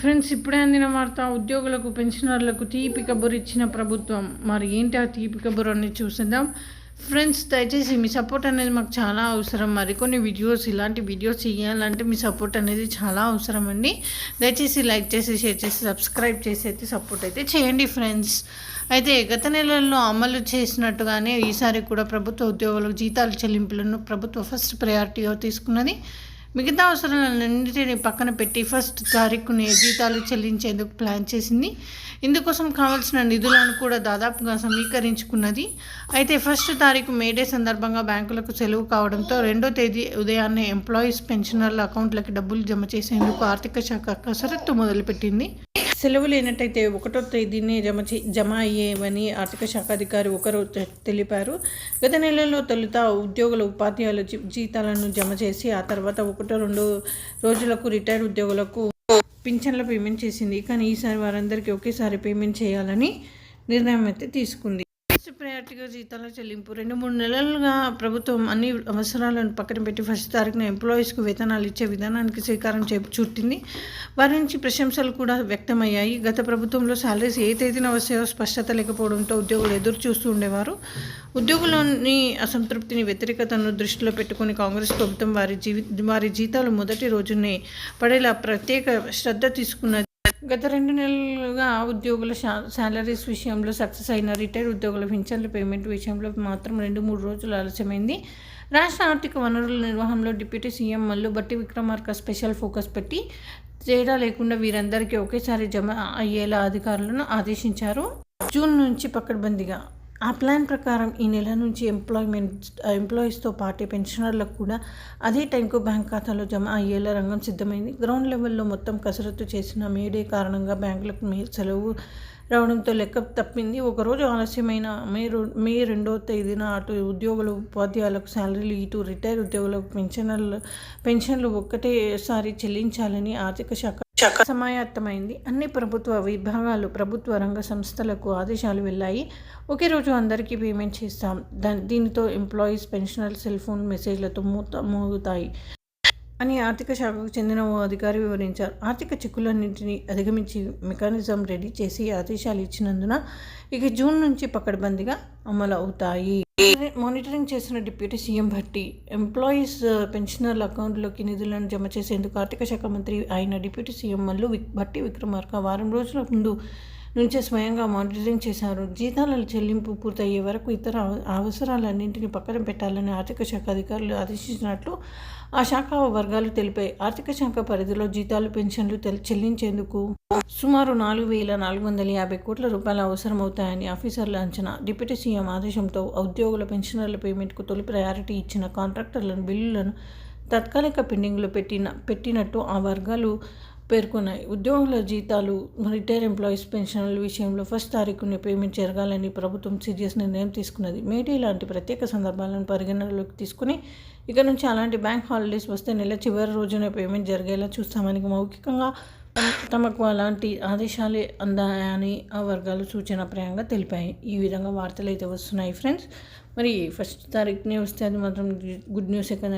Friends ఇప్పుడే అందిన వార్త ఉద్యోగులకు పెన్షనర్లకు తీపి కబురు ఇచ్చిన ప్రభుత్వం. మరి ఏంటి ఆ తీపి కబురు అని చూసేద్దాం. ఫ్రెండ్స్ దయచేసి మీ సపోర్ట్ అనేది మాకు చాలా అవసరం. మరికొన్ని వీడియోస్ ఇలాంటి వీడియోస్ చేయాలంటే మీ సపోర్ట్ అనేది చాలా అవసరం అండి. దయచేసి లైక్ చేసి షేర్ చేసి సబ్స్క్రైబ్ చేసి అయితే సపోర్ట్ అయితే చేయండి ఫ్రెండ్స్. అయితే గత నెలల్లో అమలు చేసినట్టుగానే ఈసారి కూడా ప్రభుత్వ ఉద్యోగులకు జీతాల చెల్లింపులను ప్రభుత్వ ఫస్ట్ ప్రయారిటీగా తీసుకున్నది. మిగతా అవసరాలన్నింటినీ పక్కన పెట్టి ఫస్ట్ తారీఖుని జీతాలు చెల్లించేందుకు ప్లాన్ చేసింది. ఇందుకోసం కావాల్సిన నిధులను కూడా దాదాపుగా సమీకరించుకున్నది. అయితే ఫస్ట్ తారీఖు మేడే సందర్భంగా బ్యాంకులకు సెలవు కావడంతో రెండో తేదీ ఉదయాన్నే ఎంప్లాయీస్ పెన్షనర్ల అకౌంట్లకి డబ్బులు జమ చేసేందుకు ఆర్థిక శాఖ కసరత్తు మొదలుపెట్టింది. సెలవు లేనట్టయితే ఒకటో తేదీనే జమ చే జమ అయ్యేవని ఆర్థిక శాఖ అధికారి ఒకరు తెలిపారు. గత నెలలో తొలుత ఉద్యోగుల ఉపాధ్యాయుల జీతాలను జమ చేసి ఆ తర్వాత ఒకటో రెండు రోజులకు రిటైర్డ్ ఉద్యోగులకు పింఛన్ల పేమెంట్ చేసింది. కానీ ఈసారి వారందరికీ ఒకేసారి పేమెంట్ చేయాలని నిర్ణయం అయితే తీసుకుంది. డైరెక్ట్గా జీతాల చెల్లింపు. రెండు మూడు నెలలుగా ప్రభుత్వం అన్ని అవసరాలను పక్కన పెట్టి ఫస్ట్ తారీఖున ఎంప్లాయీస్కు వేతనాలు ఇచ్చే విధానానికి శ్రీకారం చే చుట్టింది. వారి నుంచి ప్రశంసలు కూడా వ్యక్తమయ్యాయి. గత ప్రభుత్వంలో శాలరీస్ ఏ తేదీన వస్తాయో స్పష్టత లేకపోవడంతో ఉద్యోగులు ఎదురు చూస్తూ ఉండేవారు. ఉద్యోగులని అసంతృప్తిని వ్యతిరేకతను దృష్టిలో పెట్టుకుని కాంగ్రెస్ ప్రభుత్వం వారి జీవి వారి జీతాలు మొదటి రోజునే పడేలా ప్రత్యేక శ్రద్ధ తీసుకున్నది గత రెండు నెలలుగా ఉద్యోగుల శాలరీస్ విషయంలో సక్సెస్ అయిన రిటైర్ ఉద్యోగుల పింఛన్ల పేమెంట్ విషయంలో మాత్రం రెండు మూడు రోజులు ఆలస్యమైంది. రాష్ట్ర ఆర్థిక వనరుల నిర్వహణలో డిప్యూటీ సీఎం మల్లు బట్టి విక్రమార్క స్పెషల్ ఫోకస్ పెట్టి తేడా లేకుండా వీరందరికీ ఒకేసారి జమ అయ్యేలా అధికారులను ఆదేశించారు. జూన్ నుంచి పక్కడబందిగా ఆ ప్లాన్ ప్రకారం ఈ నెల నుంచి ఎంప్లాయ్మెంట్ ఎంప్లాయీస్తో పాటు పెన్షనర్లకు కూడా అదే టైంకు బ్యాంక్ ఖాతాలో జమ అయ్యేలా రంగం సిద్ధమైంది. గ్రౌండ్ లెవెల్లో మొత్తం కసరత్తు చేసిన మేడే కారణంగా బ్యాంకులకు మే సెలవు రావడంతో లెక్క తప్పింది. ఒకరోజు ఆలస్యమైన మే మే రెండో తేదీన అటు ఉద్యోగులు ఉపాధ్యాయులకు శాలరీలు ఇటు రిటైర్ ఉద్యోగులకు పెన్షనర్లు పెన్షన్లు ఒక్కటేసారి చెల్లించాలని ఆర్థిక శాఖ సమాయత్తమైంది అన్ని ప్రభుత్వ విభాగాలు ప్రభుత్వ రంగ సంస్థలకు ఆదేశాలు వెళ్ళాయి. ఒకే రోజు అందరికీ పేమెంట్ చేస్తాం. దీనితో ఎంప్లాయీస్ పెన్షనర్ సెల్ ఫోన్ మెసేజ్లతో మూత మోగుతాయి. అని ఆర్థిక శాఖకు చెందిన ఓ అధికారి వివరించారు. ఆర్థిక చిక్కులన్నింటినీ అధిగమించి మెకానిజం రెడీ చేసి ఆదేశాలు ఇచ్చినందున ఇక జూన్ నుంచి పకడ్బందీగా అమలు అవుతాయి మానిటరింగ్ చేసిన డిప్యూటీ సీఎం భట్టి ఎంప్లాయీస్ పెన్షనర్ల అకౌంట్లోకి నిధులను జమ చేసేందుకు ఆర్థిక శాఖ మంత్రి ఆయన డిప్యూటీ సీఎం మల్లు భట్టి విక్రమార్క వారం రోజుల ముందు నుంచే స్వయంగా మానిటరింగ్ చేశారు. జీతాల చెల్లింపు పూర్తయ్యే వరకు ఇతర అవసరాలన్నింటినీ పక్కన పెట్టాలని ఆర్థిక శాఖ అధికారులు ఆదేశించినట్లు ఆ శాఖ వర్గాలు తెలిపాయి. ఆర్థిక శాఖ పరిధిలో జీతాలు పెన్షన్లు చెల్లించేందుకు సుమారు నాలుగు వేల నాలుగు వందల యాభై కోట్ల రూపాయలు అవసరమవుతాయని ఆఫీసర్ల అంచనా. డిప్యూటీ సీఎం ఆదేశంతో ఉద్యోగుల పెన్షనర్ల పేమెంట్కు తొలి ప్రయారిటీ ఇచ్చిన కాంట్రాక్టర్లను బిల్లులను తాత్కాలిక పెండింగ్లో పెట్టిన పెట్టినట్టు ఆ వర్గాలు పేర్కొన్నాయి. ఉద్యోగుల జీతాలు రిటైర్ ఎంప్లాయీస్ పెన్షన్ల విషయంలో ఫస్ట్ తారీఖుని పేమెంట్ జరగాలని ప్రభుత్వం సీరియస్ నిర్ణయం తీసుకున్నది. మేడే లాంటి ప్రత్యేక సందర్భాలను పరిగణనలోకి తీసుకుని ఇక నుంచి అలాంటి బ్యాంక్ హాలిడేస్ వస్తే నెల చివరి రోజున పేమెంట్ జరిగేలా చూస్తామని మౌఖికంగా తమకు అలాంటి ఆదేశాలే అందాయని ఆ వర్గాలు సూచన ప్రాయంగా తెలిపాయి. ఈ విధంగా వార్తలు అయితే వస్తున్నాయి ఫ్రెండ్స్. మరి ఫస్ట్ తారీఖునే వస్తే అది మాత్రం గుడ్ న్యూస్ కదా?